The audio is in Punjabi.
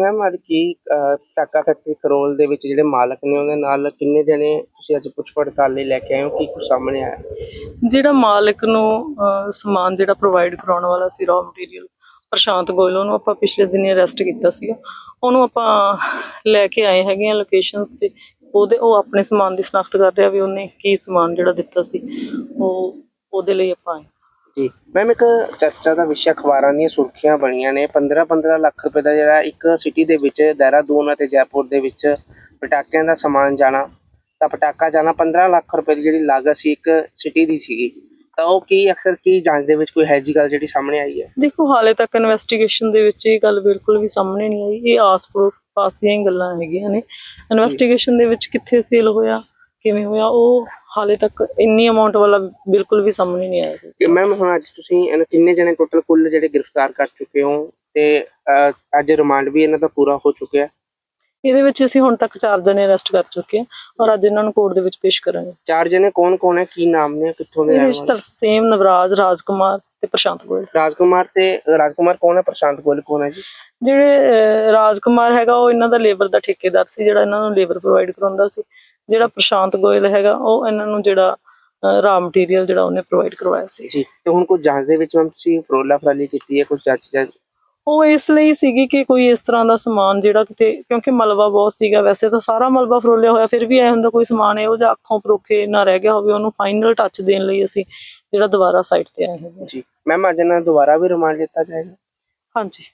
ਮੈਮ ਅੱਜ ਕੀ ਅਹ, ਟਾਕਾ ਫੈਕਟਰੀ ਕਰੋਲ ਦੇ ਵਿੱਚ ਜਿਹੜੇ ਮਾਲਕ ਨੇ ਉਹਦੇ ਨਾਲ ਕਿੰਨੇ ਜਣੇ ਤੁਸੀਂ ਅੱਜ ਪੁੱਛ ਪੜਤਾਲ ਲਈ ਲੈ ਕੇ ਆਏ ਹੋ? ਕੀ ਕੁਝ ਸਾਹਮਣੇ ਆਇਆ? ਜਿਹੜਾ ਮਾਲਕ ਨੂੰ ਅਹ, ਸਮਾਨ ਜਿਹੜਾ ਪ੍ਰੋਵਾਈਡ ਕਰਾਉਣ ਵਾਲਾ ਸੀ ਰॉ ਮਟੀਰੀਅਲ ਪ੍ਰਸ਼ਾਂਤ ਗੋਇਲ ਉਹਨੂੰ ਆਪਾਂ ਪਿਛਲੇ ਦਿਨੀ ਅਰੈਸਟ ਕੀਤਾ ਸੀਗਾ। ਉਹਨੂੰ ਆਪਾਂ ਲੈ ਕੇ ਆਏ ਹੈਗੇ ਆ ਲੋਕੇਸ਼ਨਸ ਤੇ। ਉਹਦੇ ਉਹ ਆਪਣੇ ਸਮਾਨ ਦੀ ਸ਼ਨਾਖਤ ਕਰ ਰਿਹਾ ਵੀ ਉਹਨੇ ਕੀ ਸਮਾਨ ਜਿਹੜਾ ਦਿੱਤਾ ਸੀ। ਉਹ ਉਹਦੇ ਲਈ ਆਪਾਂ ਆਏ। ਜੀ। ਮੈਮ ਇੱਕ ਚਰਚਾ ਦਾ ਵਿਸ਼ਾ ਅਖਬਾਰਾਂ ਦੀਆਂ ਸੁਰਖੀਆਂ ਬਣੀਆਂ ਨੇ। 15-15 ਲੱਖ ਰੁਪਏ ਦਾ ਜਿਹੜਾ ਇੱਕ ਸਿਟੀ ਦੇ ਵਿੱਚ ਦੇਹਰਾਦੂਨ ਅਤੇ ਜੈਪੁਰ ਦੇ ਵਿੱਚ ਪਟਾਕਿਆਂ ਦਾ ਸਮਾਨ ਜਾਣਾ ਤਾਂ ਪਟਾਕਾ ਜਾਣਾ 15 ਲੱਖ ਰੁਪਏ ਦੀ ਜਿਹੜੀ ਲਾਗਤ ਸੀ ਇੱਕ ਸਿਟੀ ਦੀ ਸੀਗੀ। ਤਾਂ ਉਹ ਕੀ ਅਕਸਰ ਕੀ ਜਾਂਚ ਦੇ ਵਿੱਚ ਕੋਈ ਹੈ ਜੀ ਗੱਲ ਜਿਹੜੀ ਸਾਹਮਣੇ ਆਈ ਹੈ? ਦੇਖੋ ਹਾਲੇ ਤੱਕ ਇਨਵੈਸਟੀਗੇਸ਼ਨ ਦੇ ਵਿੱਚ ਇਹ ਗੱਲ ਬਿਲਕੁਲ ਵੀ ਸਾਹਮਣੇ ਨਹੀਂ ਆਈ। ਇਹ ਆਸ ਪਾਸ ਦੀਆਂ ਹੀ ਗੱਲਾਂ ਹੈਗੀਆਂ ਨੇ। ਇਨਵੈਸਟੀਗੇਸ਼ਨ ਦੇ ਵਿੱਚ ਕਿੱਥੇ ਸੇਲ ਹੋਇਆ? ਕਿਵੇਂ ਹੋਇਆ ਉਹ ਹਾਲੇ ਤੱਕ ਇੰਨੀ ਅਮਾਉਂਟ ਵਾਲਾ ਬਿਲਕੁਲ ਵੀ ਸਾਹਮਣੇ ਨਹੀਂ ਆਇਆ ਕਿ ਮੈਮ ਹੁਣ ਅੱਜ ਤੁਸੀਂ ਇਹਨਾਂ ਕਿੰਨੇ ਜਣੇ ਟੋਟਲ ਕੁੱਲ ਜਿਹੜੇ ਗ੍ਰਿਫਤਾਰ ਕਰ ਚੁੱਕੇ ਹੋ ਤੇ ਅਹ, ਅੱਜ ਰਿਮਾਂਡ ਵੀ ਇਹਨਾਂ ਦਾ ਪੂਰਾ ਹੋ ਚੁੱਕਿਆ ਇਹਦੇ ਵਿੱਚ ਅਸੀਂ ਹੁਣ ਤੱਕ ਚਾਰ ਜਣੇ ਅਰੈਸਟ ਕਰ ਚੁੱਕੇ ਹਾਂ ਔਰ ਅੱਜ ਇਹਨਾਂ ਨੂੰ ਕੋਰਟ ਦੇ ਵਿੱਚ ਪੇਸ਼ ਕਰਾਂਗੇ। ਚਾਰ ਜਣੇ ਕੌਣ ਕੌਣ ਹੈ ਕੀ ਨਾਮ ਨੇ ਕਿੱਥੋਂ ਦੇ ਇਹਦੇ ਰਹਿਣ ਵਿੱਚ ਵਾਲੇ? ਤਰਸੇਮ ਨਵਰਾਜ ਰਾਜਕੁਮਾਰ ਤੇ ਪ੍ਰਸ਼ਾਂਤ ਗੋਇਲ। ਰਾਜਕੁਮਾਰ ਤੇ ਰਾਜਕੁਮਾਰ ਕੌਣ ਹੈ ਪ੍ਰਸ਼ਾਂਤ ਗੋਇਲ ਕੌਣ ਹੈ ਜੀ? ਜਿਹੜੇ ਅਹ, ਰਾਜਕੁਮਾਰ ਹੈਗਾ ਉਹ ਇਹਨਾਂ ਦਾ ਲੇਬਰ ਦਾ ਠੇਕੇਦਾਰ ਸੀ ਜਿਹੜਾ ਇਹਨਾਂ ਨੂੰ ਲੇਬਰ ਪ੍ਰੋਵਾਈਡ ਕਰਾਉਂਦਾ ਸੀ। ਜਿਹੜਾ ਪ੍ਰਸ਼ਾਂਤ ਗੋਇਲ ਹੈਗਾ ਉਹ ਇਹਨਾਂ ਨੂੰ ਜਿਹੜਾ ਰਾ ਮਟੀਰੀਅਲ ਜਿਹੜਾ ਉਹਨੇ ਪ੍ਰੋਵਾਈਡ ਕਰਵਾਇਆ ਸੀ। ਜੀ ਤੇ ਹੁਣ ਕੋਈ ਜਾਂਚ ਦੇ ਵਿੱਚ ਮੈਮ ਤੁਸੀਂ ਫਰੋਲਾ ਫਰਾਲੀ ਕੀਤੀ ਹੈ ਕੁਝ ਜਾਂਚ ਜਾਂਚ? ਉਹ ਇਸ ਲਈ ਸੀਗੀ ਕਿ ਕੋਈ ਇਸ ਤਰ੍ਹਾਂ ਦਾ ਸਮਾਨ ਜਿਹੜਾ ਕਿਤੇ ਕਿਉਂਕਿ ਮਲਬਾ ਬਹੁਤ ਸੀਗਾ ਵੈਸੇ ਤਾਂ ਸਾਰਾ ਮਲਬਾ ਫਰੋਲਿਆ ਹੋਇਆ ਫਿਰ ਵੀ ਐ ਹੁੰਦਾ ਕੋਈ ਸਮਾਨ ਇਹੋ ਜਿਹਾ ਅੱਖੋਂ ਪਰੋਖੇ ਨਾ ਰਹਿ ਗਿਆ ਹੋਵੇ ਉਹਨੂੰ ਫਾਈਨਲ ਟੱਚ ਦੇਣ ਲਈ ਅਸੀਂ ਜਿਹੜਾ ਦੁਬਾਰਾ ਸਾਈਟ ਤੇ ਆਏ ਹੈਗੇ ਜੀ ਮੈਮ ਅੱਜ ਨੂੰ ਦੁਬਾਰਾ ਵੀ ਰਿਮਾਂਡ ਦਿੱਤਾ ਜਾਏਗਾ? ਹਾਂਜੀ।